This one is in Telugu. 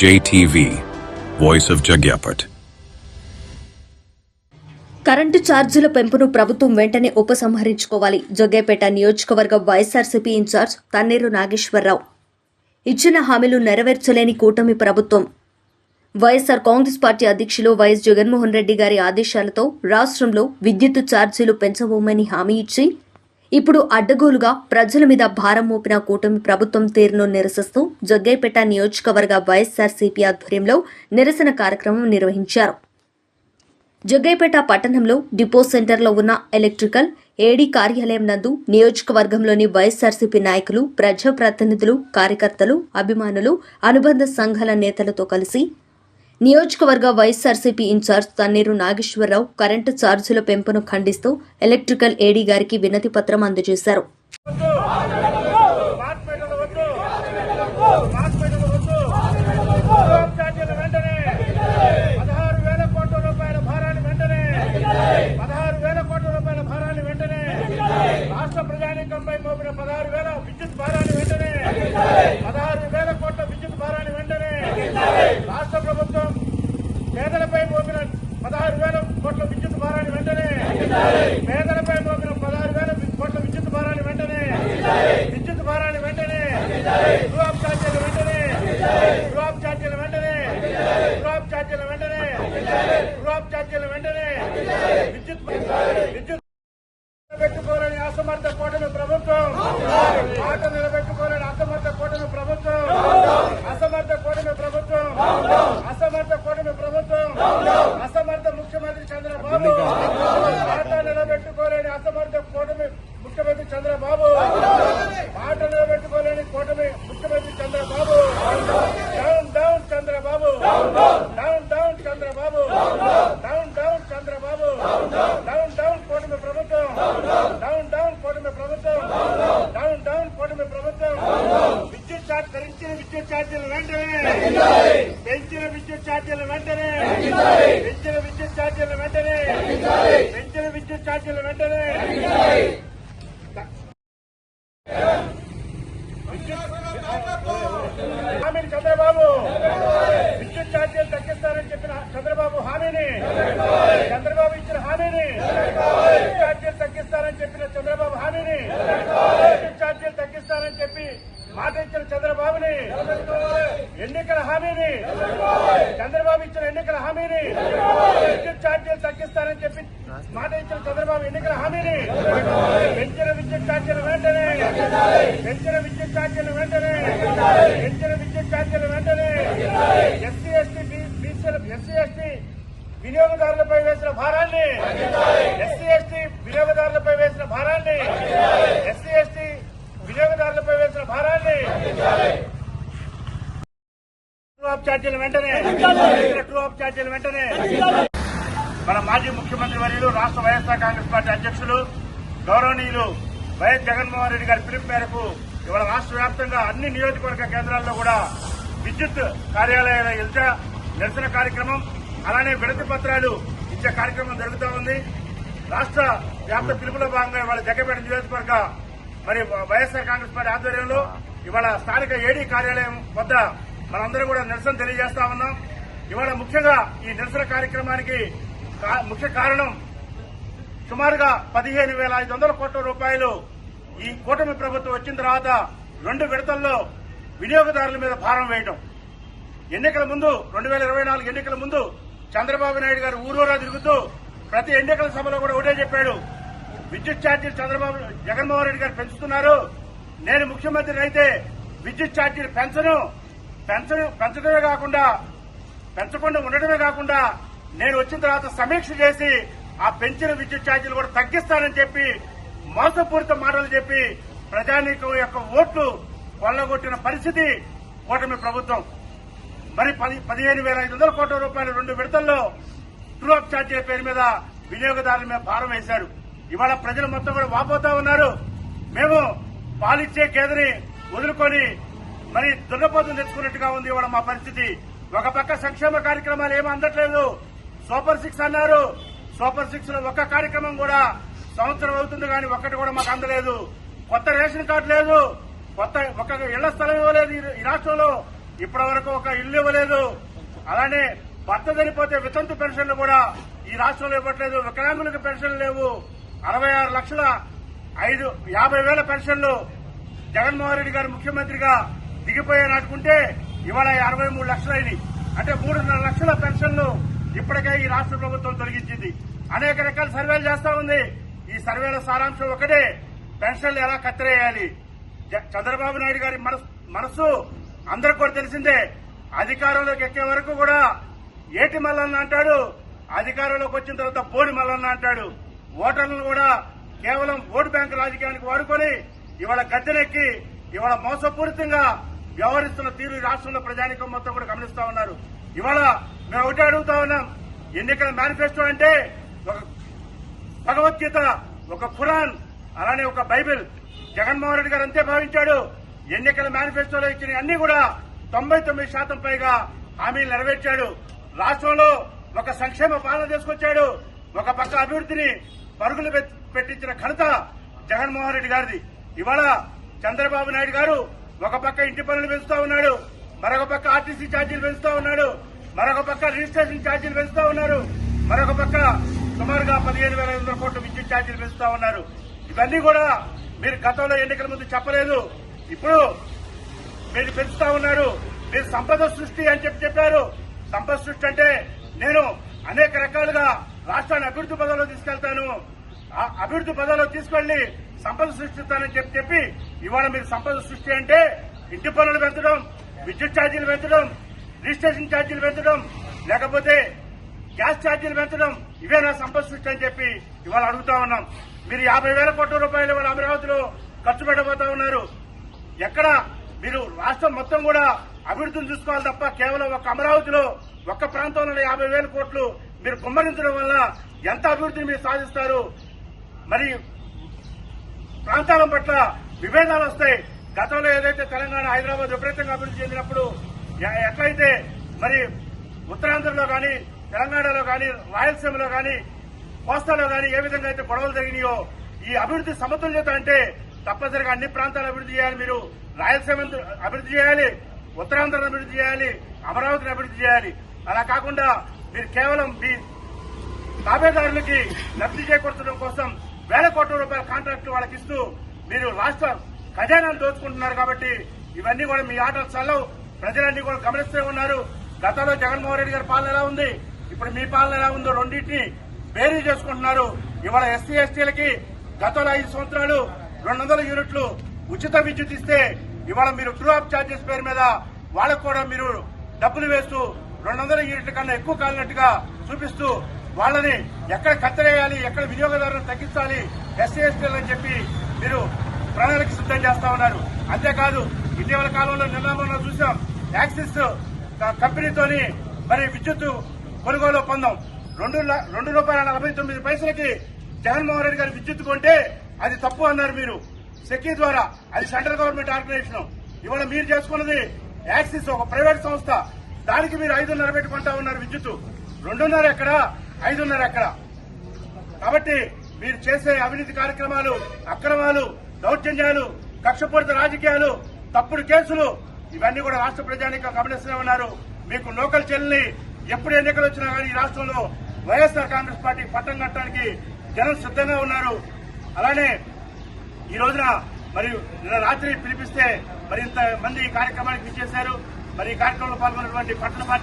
JTV, Voice of Jagyapet. Current ఛార్జీల పెంపును ప్రభుత్వం వెంటనే ఉపసంహరించుకోవాలి. జగ్గేపేట నియోజకవర్గ వైఎస్ఆర్సీపీ ఇన్ఛార్జ్ తన్నీరు నాగేశ్వరరావు. ఇచ్చిన హామీలు నెరవేర్చలేని కూటమి ప్రభుత్వం. వైఎస్ఆర్ కాంగ్రెస్ పార్టీ అధ్యక్షులు వైఎస్ జగన్మోహన్ రెడ్డి గారి ఆదేశాలతో రాష్ట్రంలో విద్యుత్ ఛార్జీలు పెంచబోమని హామీ ఇచ్చి ఇప్పుడు అడ్డగోలుగా ప్రజల మీద భారం మోపిన కూటమి ప్రభుత్వం తీరును నిరసిస్తూ జగ్గైపేట నియోజకవర్గ వైఎస్ఆర్సీపీ ఆధ్వర్యంలో నిరసన కార్యక్రమం నిర్వహించారు. జగ్గైపేట పట్టణంలో డిపో సెంటర్లో ఉన్న ఎలక్ట్రికల్ ఏడీ కార్యాలయం నందు నియోజకవర్గంలోని వైఎస్ఆర్సీపీ నాయకులు ప్రజాప్రతినిధులు కార్యకర్తలు అభిమానులు అనుబంధ సంఘాల నేతలతో కలిసి నియోజకవర్గ YSRCP incharge Tanneeru Nageswararao current ఛార్జీల పెంపును ఖండిస్తూ ఎలక్ట్రికల్ ఏడీ గారికి వినతి పత్రం అందజేశారు హాస్పిటల్ వద్దు హాస్పిటల్ వద్దు హోమ్ ఛార్జీలు వెంటనే పదహారు వేల కోట్ల రూపాయల భారాన్ని వెంటనే పదహారు వేల కోట్ల రూపాయల భారాన్ని వెంటనే రాష్ట్ర ప్రజానీకంపై మోపిన పదహారు వేల విద్యుత్ భారాన్ని వెంటనే పదహారు వేల కోట్ల విద్యుత్ భారాన్ని వెంటనే రాష్ట్ర ప్రభుత్వం పేదలపై మోపిన పదహారు వేల కోట్ల విద్యుత్ భారాన్ని వెంటనే. పేదలపై మోపిన పదహారు వేల కోట్ల విద్యుత్ భారాన్ని వెంటనే. విద్యుత్ భారాన్ని వెంటనే. డ్రాప్ ఛార్జీల వెంటనే. డ్రాప్ ఛార్జీల వెంటనే. డ్రాప్ ఛార్జీల వెంటనే. డ్రాప్ ఛార్జీల వెంటనే. విద్యుత్ విద్యుత్ పెట్టుకోవాలని అసమర్థ కూటమి ప్రభుత్వం. మాట నిలబెట్టి అసమర్థ కూటమి ప్రభుత్వం అసమర్థ కూటమి ప్రభుత్వం అసమర్థ కూటమి ప్రభుత్వం అసమర్థ ముఖ్యమంత్రి చంద్రబాబు మాట నిలబెట్టుకోలేని అసమర్థ కూటమి ముఖ్యమంత్రి చంద్రబాబు మాట నిలబెట్టుకోలేని కూటమి ముఖ్యమంత్రి Chandrababu down down Chandrababu down down Chandrababu down down Chandrababu down down కూటమి ప్రభుత్వం డౌన్ డౌన్ కూటమి ప్రభుత్వం డౌన్ డౌన్ కూటమి ప్రభుత్వం విద్యుత్ ఛార్జ్ పెంచిన విద్యుత్ ఛార్జీలు వెంటనే పెంచిన విద్యుత్ ఛార్జీలు వెంటనే పెంచిన విద్యుత్ ఛార్జీలు వెంటనే పెంచిన విద్యుత్ ఛార్జీలు వెంటనే హామీని చంద్రబాబు. విద్యుత్ ఛార్జీలు తగ్గిస్తారని చెప్పిన చంద్రబాబు హామీని. చంద్రబాబు ఇచ్చిన హామీని. విద్యుత్ ఛార్జీలు తగ్గిస్తారని చెప్పిన చంద్రబాబు హామీని. విద్యుత్ ఛార్జీలు తగ్గిస్తారని చెప్పి మాట ఇచ్చిన చంద్రబాబుని ఎన్నికల హామీని చంద్రబాబు ఇచ్చిన ఎన్నికల హామీని విద్యుత్ ఛార్జీలు తగ్గిస్తారని చెప్పి మాట ఇచ్చిన చంద్రబాబు ఎన్నికల హామీని పెంచిన విద్యుత్ ఛార్జీలు వెంటనే పెంచిన విద్యుత్ ఛార్జీలు వెంటనే పెంచిన విద్యుత్ ఛార్జీలు వెంటనే. ఎస్సీ ఎస్టీ బీసీల ఎస్సీ ఎస్టీ వినియోగదారులపై వేసిన భారాన్ని ఎస్సీ ఎస్టీ వినియోగదారులపై వేసిన భారాన్ని ఎస్సీ ఎస్టీ వినియోగదారుల భారాన్ని ఆఫ్ వెంటనే ట్రూ ఆఫ్ వెంటనే మన మాజీ ముఖ్యమంత్రి వర్యులు రాష్ట్ర వైఎస్ఆర్ కాంగ్రెస్ పార్టీ అధ్యక్షులు గౌరవనీయులు వైఎస్ జగన్మోహన్ రెడ్డి గారి పిలుపు మేరకు ఇవాళ రాష్ట్ర వ్యాప్తంగా అన్ని నియోజకవర్గ కేంద్రాల్లో కూడా విద్యుత్ కార్యాలయాల ఎదుట నిరసన కార్యక్రమం అలానే విడతి పత్రాలు ఇచ్చే కార్యక్రమం జరుగుతూ ఉంది. రాష్ట్ర వ్యాప్త పిలుపులో భాగంగా ఇవాళ జగ్గపేట నియోజకవర్గ మరి వైఎస్ఆర్ కాంగ్రెస్ పార్టీ ఆధ్వర్యంలో ఇవాళ స్థానిక ఏడీ కార్యాలయం వద్ద మనందరం కూడా నిరసన తెలియజేస్తా ఉన్నాం. ఇవాళ ముఖ్యంగా ఈ నిరసన కార్యక్రమానికి కా- ముఖ్య కారణం సుమారుగా పదిహేను వేల ఐదు వందల కోట్ల రూపాయలు ఈ కూటమి ప్రభుత్వం వచ్చిన తర్వాత రెండు విడతల్లో వినియోగదారుల మీద భారం వేయటం. ఎన్నికల ముందు రెండు వేల ఇరవై నాలుగు ఎన్నికల ముందు చంద్రబాబు నాయుడు గారు ఊరూరా తిరుగుతూ ప్రతి ఎన్నికల సభలో కూడా ఒకటే చెప్పాడు. విద్యుత్ ఛార్జీలు చంద్రబాబు జగన్మోహన్ రెడ్డి గారు పెంచుతున్నారు. నేను ముఖ్యమంత్రి అయితే విద్యుత్ ఛార్జీలు పెంచను. పెంచను పెంచడమే కాకుండా పెంచకుండా ఉండడమే కాకుండా నేను వచ్చిన తర్వాత సమీక్ష చేసి ఆ పెంచిన విద్యుత్ ఛార్జీలు కూడా తగ్గిస్తానని చెప్పి మోసపూరిత మాటలు చెప్పి ప్రజానీకం యొక్క ఓట్లు కొల్లగొట్టిన పరిస్థితి కూటమి ప్రభుత్వం. మరి పది పదిహేను వేల ఐదు వందల కోట్ల రూపాయలు రెండు విడతల్లో ట్రూ అప్ ఛార్జీల పేరు మీద వినియోగదారుల మీద భారం వేశారు. ఇవాళ ప్రజలు మొత్తం కూడా వాపోతా ఉన్నారు. మేము పాలిచ్చే గేదెని వదులుకొని మరి దున్నపోతులు తెచ్చుకున్నట్టుగా ఉంది ఇవాళ మా పరిస్థితి. ఒక పక్క సంక్షేమ కార్యక్రమాలు ఏమీ అందట్లేదు. సూపర్ సిక్స్ అన్నారు. సూపర్ సిక్స్లో ఒక్క కార్యక్రమం కూడా సంవత్సరం అవుతుంది కానీ ఒక్కటి కూడా మాకు అందలేదు. కొత్త రేషన్ కార్డు లేదు. కొత్త ఒక ఇళ్ళ స్థలం ఇవ్వలేదు ఈ- ఈ రాష్ట్రంలో. ఇప్పటి వరకు ఒక ఇల్లు ఇవ్వలేదు. అలానే భర్త చనిపోతే వితంతు పెన్షన్లు కూడా ఈ రాష్ట్రంలో ఇవ్వట్లేదు. వికలాంగులకు పెన్షన్లు లేవు. అరవై ఆరు లక్షల ఐదు యాభై వేల పెన్షన్లు జగన్మోహన్ రెడ్డి గారు ముఖ్యమంత్రిగా దిగిపోయే నాటుకుంటే ఇవాళ అరవై మూడు లక్షలైనవి అంటే మూడున్నర లక్షల పెన్షన్లు ఇప్పటికే ఈ రాష్ట్ర ప్రభుత్వం తొలగించింది. అనేక రకాల సర్వేలు చేస్తా ఉంది. ఈ సర్వేల సారాంశం ఒకటే పెన్షన్లు ఎలా కత్తిరేయాలి? చంద్రబాబు నాయుడు గారి మనసు అందరికి కూడా తెలిసిందే అధికారంలోకి ఎక్కే వరకు కూడా ఏటి మల్లన్న అంటాడు అధికారంలోకి వచ్చిన తర్వాత బోడి మల్లన్న అంటాడు. ఓటర్లను కూడా కేవలం ఓటు బ్యాంకు రాజకీయానికి వాడుకొని ఇవాళ గద్దెనెక్కి ఇవాళ మోసపూరితంగా వ్యవహరిస్తున్న తీరు రాష్ట్రంలో ప్రజానికం మొత్తం కూడా గమనిస్తా ఉన్నారు. ఇవాళ మేము ఒకటి అడుగుతా ఉన్నాం ఎన్నికల మేనిఫెస్టో అంటే ఒక భగవద్గీత ఒక ఖురాన్ అలానే ఒక బైబిల్. జగన్మోహన్ రెడ్డి గారు అంతే భావించాడు ఎన్నికల మేనిఫెస్టోలో ఇచ్చిన అన్ని కూడా తొంభై తొమ్మిది శాతం పైగా హామీలు నెరవేర్చాడు. రాష్ట్రంలో ఒక సంక్షేమ పాలన తీసుకొచ్చాడు ఒక పక్క అభివృద్ధిని పరుగులు పెట్టించిన ఘనత జగన్మోహన్ రెడ్డి గారిది. ఇవాళ చంద్రబాబు నాయుడు గారు ఒక పక్క ఇంటి పనులు పెంచుతా ఉన్నాడు మరొక పక్క ఆర్టీసీ ఛార్జీలు పెంచుతా ఉన్నాడు మరొక పక్క రిజిస్ట్రేషన్ ఛార్జీలు పెంచుతా ఉన్నారు మరొక పక్క సుమారుగా పదిహేను వేల ఐదు వందల కోట్ల విద్యుత్ ఛార్జీలు పెంచుతా ఉన్నారు. ఇవన్నీ కూడా మీరు గతంలో ఎన్నికల ముందు చెప్పలేదు. ఇప్పుడు మీరు పెంచుతా ఉన్నారు. మీరు సంపద సృష్టి అని చెప్పి చెప్పారు. సంపద సృష్టి అంటే నేను అనేక రకాలుగా రాష్ట్రాన్ని అభివృద్ధి పదంలో తీసుకెళ్తాను. ఆ అభివృద్ధి పదంలో తీసుకెళ్ళి సంపద సృష్టిస్తానని చెప్పి చెప్పి ఇవాళ మీరు సంపద సృష్టి అంటే ఇంటి పనులు పెంచడం విద్యుత్ ఛార్జీలు పెంచడం రిజిస్ట్రేషన్ ఛార్జీలు పెంచడం లేకపోతే గ్యాస్ ఛార్జీలు పెంచడం ఇవే నా సంపద సృష్టి అని చెప్పి ఇవాళ అడుగుతా ఉన్నాం. మీరు యాభై వేల కోట్ల రూపాయలు ఇవాళ అమరావతిలో ఖర్చు పెట్టబోతా ఉన్నారు. ఎక్కడ మీరు రాష్ట్రం మొత్తం కూడా అభివృద్ధిని చూసుకోవాలి తప్ప కేవలం ఒక అమరావతిలో ఒక్క ప్రాంతంలో యాభై వేల కోట్లు మీరు కుమ్మరించడం వల్ల ఎంత అభివృద్ధిని మీరు సాధిస్తారు? మరి ప్రాంతాల పట్ల విభేదాలు వస్తాయి. గతంలో ఏదైతే తెలంగాణ హైదరాబాద్ విపరీతంగా అభివృద్ధి చెందినప్పుడు ఎట్లయితే మరి ఉత్తరాంధ్రలో కానీ తెలంగాణలో కానీ రాయలసీమలో కానీ కోస్తాలో కానీ ఏ విధంగా అయితే గొడవలు జరిగినాయో ఈ అభివృద్ధి సమతుల్యత అంటే తప్పనిసరిగా అన్ని ప్రాంతాలు అభివృద్ధి చేయాలి మీరు. రాయలసీమ అభివృద్ధి చేయాలి ఉత్తరాంధ్రను అభివృద్ధి చేయాలి అమరావతిని అభివృద్ధి చేయాలి. అలా కాకుండా మీరు కేవలం మీ తాబేదారులకి లబ్ధి చేకూర్చడం కోసం వేల కోట్ల రూపాయల కాంట్రాక్ట్ వాళ్ళకి ఇస్తూ మీరు రాష్ట్ర ఖజానాను దోచుకుంటున్నారు కాబట్టి ఇవన్నీ కూడా మీ ఆటలు చల్లవు. ప్రజలన్నీ కూడా గమనిస్తూ ఉన్నారు. గతంలో జగన్మోహన్ రెడ్డి గారి పాలన ఎలా ఉంది? ఇప్పుడు మీ పాలన ఎలా ఉందో రెండింటిని బేరీ చేసుకుంటున్నారు. ఇవాళ ఎస్సీ ఎస్టీలకి గతంలో ఐదు సంవత్సరాలు రెండు వందల యూనిట్లు ఉచిత విద్యుత్ ఇస్తే ఇవాళ మీరు ట్రూ ఆఫ్ ఛార్జెస్ పేరు మీద వాళ్ళకు కూడా మీరు డబ్బులు వేస్తూ రెండు వందల యూనిట్ల కన్నా ఎక్కువ కాలినట్టుగా చూపిస్తూ వాళ్ళని ఎక్కడ కత్తిరేయాలి ఎక్కడ వినియోగదారులను తగ్గించాలి ఎస్సీ ఎస్టీలు అని చెప్పి మీరు ప్రణాళిక సిద్ధం చేస్తా ఉన్నారు. అంతేకాదు ఇటీవల కాలంలో నిన్న చూసాం యాక్సిస్ కంపెనీతోని మరి విద్యుత్ కొనుగోలు ఒప్పందం రెండు రెండు రూపాయల నలభై తొమ్మిది పైసలకి జగన్మోహన్ రెడ్డి గారు విద్యుత్ కొంటే అది తప్పు అన్నారు మీరు. సెకీ ద్వారా అది సెంట్రల్ గవర్నమెంట్ ఆర్గనైజేషన్. ఇవాళ మీరు చేసుకున్నది యాక్సిస్ ఒక ప్రైవేట్ సంస్థ. దానికి మీరు ఐదున్నర పెట్టుకుంటా ఉన్నారు విద్యుత్. రెండున్నర ఎక్కడ? ఐదున్నర ఎక్కడ? కాబట్టి మీరు చేసే అవినీతి కార్యక్రమాలు అక్రమాలు దౌర్జన్యాలు కక్షపూరిత రాజకీయాలు తప్పుడు కేసులు ఇవన్నీ కూడా రాష్ట్ర ప్రజానికి గమనిస్తూనే ఉన్నారు. మీకు లోకల్ చెల్లి ఎప్పుడు ఎన్నికలు వచ్చినా కానీ ఈ రాష్ట్రంలో వైఎస్ఆర్ కాంగ్రెస్ పార్టీ పట్టం కట్టడానికి జనం సిద్ధంగా ఉన్నారు. అలానే ఈ రోజున మరియు నిన్న రాత్రి పిలిపిస్తే మరింత మంది ఈ కార్యక్రమానికి చేశారు మరి ఈ కార్యక్రమంలో పాల్గొన్నటువంటి పట్టణ పార్టీ